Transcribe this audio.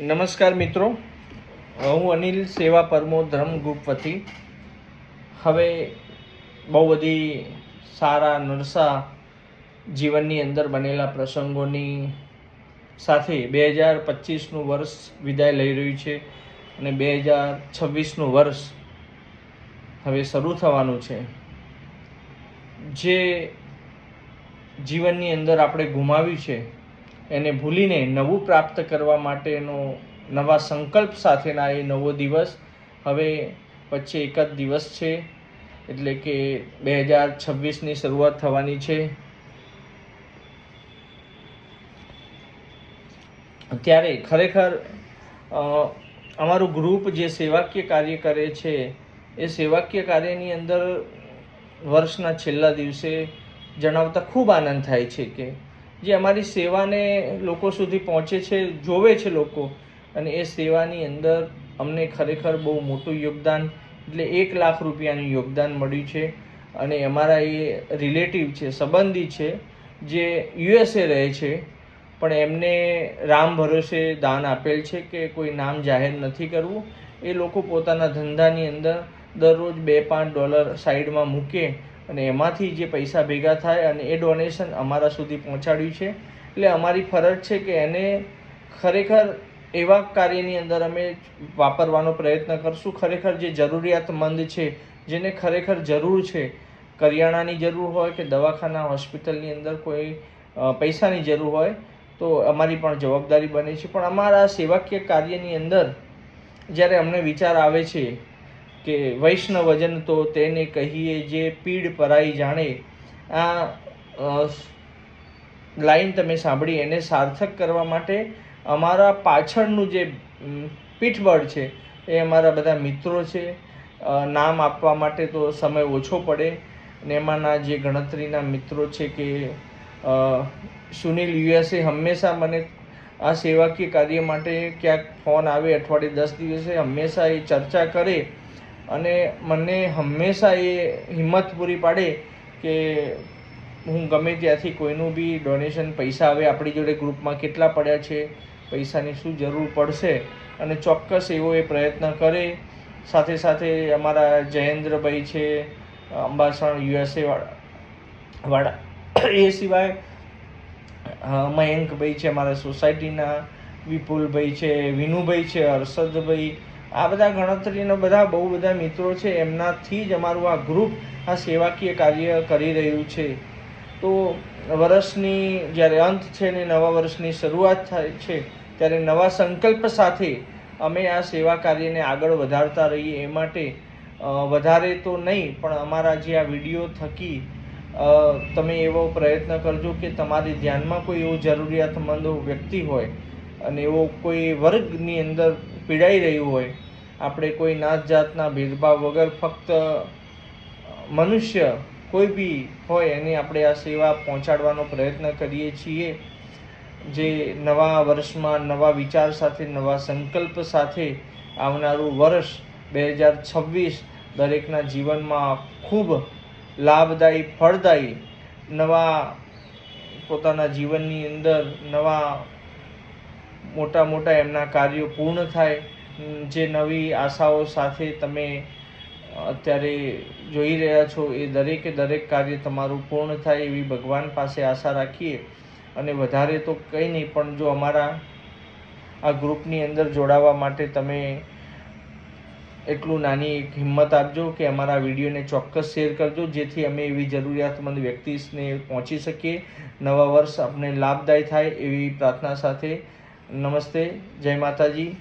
નમસ્કાર મિત્રો. હું અનિલ સેવા પરમો ધર્મ ગ્રુપ વતી હવે બહુ બધી સારા નરસા જીવનની અંદર બનેલા પ્રસંગોની સાથે બે હજાર પચીસનું વર્ષ વિદાય લઈ રહ્યું છે અને બે હજાર છવ્વીસનું વર્ષ હવે શરૂ થવાનું છે. જે જીવનની અંદર આપણે ગુમાવ્યું છે એને ભૂલીને નવું પ્રાપ્ત કરવા માટેનો નવા સંકલ્પ સાથેના એ નવો દિવસ. હવે વચ્ચે એક જ દિવસ છે, એટલે કે બે હજાર છવ્વીસની શરૂઆત થવાની છે. ત્યારે ખરેખર અમારું ગ્રુપ જે સેવાકીય કાર્ય કરે છે, એ સેવાકીય કાર્યની અંદર વર્ષના છેલ્લા દિવસે જણાવતા ખૂબ આનંદ થાય છે કે જે અમારી સેવાને લોકો સુધી પહોંચે છે, જોવે છે લોકો. અને એ સેવાની અંદર અમને ખરેખર બહુ મોટું યોગદાન, એટલે એક લાખ રૂપિયાનું યોગદાન મળ્યું છે. અને અમારા એ રિલેટિવ છે, સંબંધી છે, જે યુએસએ રહે છે. પણ એમને રામ ભરોસે દાન આપેલ છે કે કોઈ નામ જાહેર નથી કરવું. એ લોકો પોતાના ધંધાની અંદર દરરોજ બે પાંચ ડોલર સાઈડમાં મૂકે અને એમાંથી જે પૈસા ભેગા થાય અને એ ડોનેશન અમારા સુધી પહોંચાડ્યું છે. એટલે અમારી ફરજ છે કે એને ખરેખર એવા કાર્યની અંદર અમે વાપરવાનો પ્રયત્ન કરશું. ખરેખર જે જરૂરિયાતમંદ છે, જેને ખરેખર જરૂર છે, કરિયાણાની જરૂર હોય કે દવાખાના, હોસ્પિટલની અંદર કોઈ પૈસાની જરૂર હોય, તો અમારી પણ જવાબદારી બને છે. પણ અમારા સેવાકીય કાર્યની અંદર જ્યારે અમને વિચાર આવે છે કે વૈષ્ણવજન તો તેને કહીએ જે પીડ પરાઈ જાણે. આ લાઈન તમે સાંભળી, એને સાર્થક કરવા માટે અમારા પાછળનું જે પીઠબળ છે, એ અમારા બધા મિત્રો છે. નામ આપવા માટે તો સમય ઓછો પડે. ને એમાંના જે ગણતરીના મિત્રો છે કે સુનિલ યુએસએ હંમેશા મને આ સેવાકીય કાર્ય માટે ક્યાંક ફોન આવે, અઠવાડિયે દસ દિવસે હંમેશા એ ચર્ચા કરે. અને મને હંમેશા એ હિંમત પૂરી પાડે કે હું ગમે ત્યાંથી કોઈનું બી ડોનેશન પૈસા આવે, આપણી જોડે ગ્રુપમાં કેટલા પડ્યા છે, પૈસાની શું જરૂર પડશે અને ચોક્કસ એવો એ પ્રયત્ન કરે. સાથે સાથે અમારા જયેન્દ્રભાઈ છે, અંબાસણ યુએસએ વાળા વાળા. એ સિવાય મયંકભાઈ છે અમારા સોસાયટીના વિપુલભાઈ છે, વિનુભાઈ છે, હર્ષદભાઈ આ બધા ગણતરીનો બધા બહુ બધા મિત્રો છે, એમનાથી જ અમારું આ ગ્રુપ આ સેવાકીય કાર્ય કરી રહ્યું છે. તો વર્ષની જ્યારે અંત છે ને નવા વર્ષની શરૂઆત થાય છે, ત્યારે નવા સંકલ્પ સાથે અમે આ સેવા કાર્યને આગળ વધારતા રહીએ એ માટે વધારે તો નહીં, પણ અમારા જે આ વીડિયો થકી તમે એવો પ્રયત્ન કરજો કે તમારી ધ્યાનમાં કોઈ એવો જરૂરિયાતમંદ વ્યક્તિ હોય અને એવો કોઈ વર્ગની અંદર પીડાઈ રહ્યું હોય, આપણે કોઈ નાત જાતના ભેદભાવ વગર ફક્ત મનુષ્ય કોઈ બી હોય એની આપણે આ સેવા પહોંચાડવાનો પ્રયત્ન કરીએ છીએ. જે નવા વર્ષમાં નવા વિચાર સાથે, નવા સંકલ્પ સાથે આવનારું વર્ષ બે હજાર છવ્વીસ દરેકના જીવનમાં ખૂબ લાભદાયી, ફળદાયી નવા પોતાના જીવનની અંદર નવા મોટા મોટા એમના કાર્યો પૂર્ણ થાય જે નવી આશાઓ સાથે તમે અત્યારે જોઈ રહ્યા છો, એ દરેકે દરેક કાર્ય તમારું પૂર્ણ થાય એવી ભગવાન પાસે આશા રાખીએ. અને વધારે તો કંઈ નહીં, પણ જો અમારા આ ગ્રુપની અંદર જોડાવા માટે તમે એટલું નાની એક હિંમત આપજો કે અમારા વિડીયોને ચોક્કસ શેર કરજો, જેથી અમે એવી જરૂરિયાતમંદ વ્યક્તિને પહોંચી શકીએ. નવા વર્ષ આપણે લાભદાયી થાય એવી પ્રાર્થના સાથે નમસ્તે જય માતાજી.